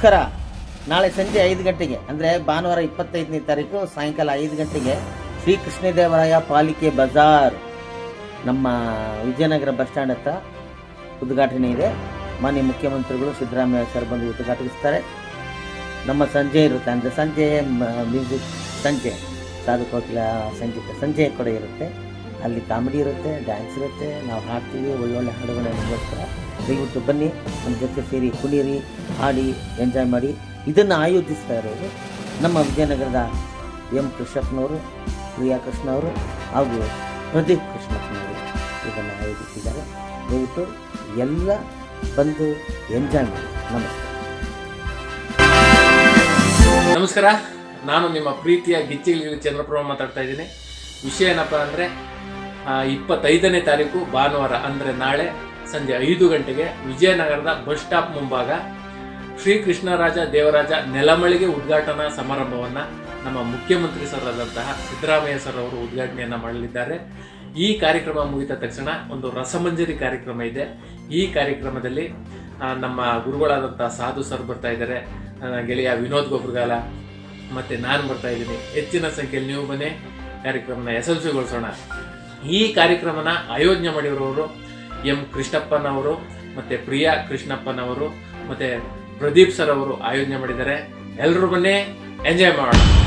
ನಮಸ್ಕಾರ. ನಾಳೆ ಸಂಜೆ ಐದು ಗಂಟೆಗೆ, ಅಂದರೆ ಭಾನುವಾರ ಇಪ್ಪತ್ತೈದನೇ ತಾರೀಕು ಸಾಯಂಕಾಲ ಐದು ಗಂಟೆಗೆ ಶ್ರೀ ಕೃಷ್ಣದೇವರಾಯ ಪಾಲಿಕೆ ಬಜಾರ್, ನಮ್ಮ ವಿಜಯನಗರ ಬಸ್ ಸ್ಟ್ಯಾಂಡ್ ಹತ್ರ ಉದ್ಘಾಟನೆ ಇದೆ. ಮಾನ್ಯ ಮುಖ್ಯಮಂತ್ರಿಗಳು ಸಿದ್ದರಾಮಯ್ಯ ಸರ್ ಬಂದು ಉದ್ಘಾಟಿಸ್ತಾರೆ. ನಮ್ಮ ಸಂಜೆ ಇರುತ್ತೆ, ಅಂದರೆ ಸಂಜೆ ಮ್ಯೂಸಿಕ್ ಸಂಜೆ ಕೋಕಿಲ ಸಂಗೀತ ಸಂಜೆ ಕೂಡ ಇರುತ್ತೆ. ಅಲ್ಲಿ ಕಾಮಿಡಿ ಇರುತ್ತೆ ಡ್ಯಾನ್ಸ್ ಇರುತ್ತೆ, ನಾವು ಹಾಡ್ತೀವಿ, ಒಳ್ಳೊಳ್ಳೆ ಹಾಡುಗಳನ್ನಿಗೋಸ್ಕರ ದಯವಿಟ್ಟು ಬನ್ನಿ ನಮ್ಮ ಜೊತೆ ಸೇರಿ ಕುಣಿಯಿರಿ ಆಡಿ ಎಂಜಾಯ್ ಮಾಡಿ. ಇದನ್ನು ಆಯೋಜಿಸ್ತಾ ಇರೋರು ನಮ್ಮ ವಿಜಯನಗರದ ಎಂ ಕೃಷ್ಣಪ್ಪನವರು, ಪ್ರಿಯಾ ಕೃಷ್ಣ ಅವರು ಹಾಗೂ ಪ್ರದೀಪ್ ಕೃಷ್ಣಪ್ಪನವರು ಇದನ್ನು ಆಯೋಜಿಸಿದ್ದಾರೆ. ದಯವಿಟ್ಟು ಎಲ್ಲ ಬಂದು ಎಂಜಾಯ್ ಮಾಡಿ. ನಮಸ್ಕಾರ ನಮಸ್ಕಾರ. ನಾನು ನಿಮ್ಮ ಪ್ರೀತಿಯ ಗಿಚ್ಚಿಲಿ ಚಂದ್ರಪ್ರಭು ಮಾತಾಡ್ತಾ ಇದ್ದೀನಿ. ವಿಷಯ ಏನಪ್ಪ ಅಂದರೆ ಇಪ್ಪತ್ತೈದನೇ ತಾರೀಕು ಭಾನುವಾರ, ಅಂದರೆ ನಾಳೆ ಸಂಜೆ ಐದು ಗಂಟೆಗೆ ವಿಜಯನಗರದ ಬಸ್ ಸ್ಟಾಪ್ ಮುಂಭಾಗ ಶ್ರೀ ಕೃಷ್ಣರಾಜ ದೇವರಾಜ ನೆಲಮಳಿಗೆ ಉದ್ಘಾಟನಾ ಸಮಾರಂಭವನ್ನು ನಮ್ಮ ಮುಖ್ಯಮಂತ್ರಿ ಸರ್ ಆದಂತಹ ಸಿದ್ದರಾಮಯ್ಯ ಸರ್ ಅವರು ಉದ್ಘಾಟನೆಯನ್ನು ಮಾಡಲಿದ್ದಾರೆ. ಈ ಕಾರ್ಯಕ್ರಮ ಮುಗಿದ ತಕ್ಷಣ ಒಂದು ರಸಮಂಜರಿ ಕಾರ್ಯಕ್ರಮ ಇದೆ. ಈ ಕಾರ್ಯಕ್ರಮದಲ್ಲಿ ನಮ್ಮ ಗುರುಗಳಾದಂಥ ಸಾಧು ಸರ್ ಬರ್ತಾ ಇದ್ದಾರೆ. ಗೆಳೆಯ ವಿನೋದ್ ಗೊಬ್ಬರಗಾಲ ಮತ್ತು ನಾನು ಬರ್ತಾ ಇದ್ದೀನಿ. ಹೆಚ್ಚಿನ ಸಂಖ್ಯೆಯಲ್ಲಿ ನೀವು ಬನ್ನಿ. ಕಾರ್ಯಕ್ರಮನ ಯಶಸ್ವಿಗೊಳಿಸೋಣ. ಈ ಕಾರ್ಯಕ್ರಮನ ಆಯೋಜನೆ ಮಾಡಿರೋರು ಎಂ ಕೃಷ್ಣಪ್ಪನವರು, ಮತ್ತು ಪ್ರಿಯಾ ಕೃಷ್ಣಪ್ಪನವರು, ಮತ್ತು ಪ್ರದೀಪ್ ಸರ್ ಅವರು ಆಯೋಜನೆ ಮಾಡಿದ್ದಾರೆ. ಎಲ್ಲರೂ ಬನ್ನಿ ಎಂಜಾಯ್ ಮಾಡೋಣ.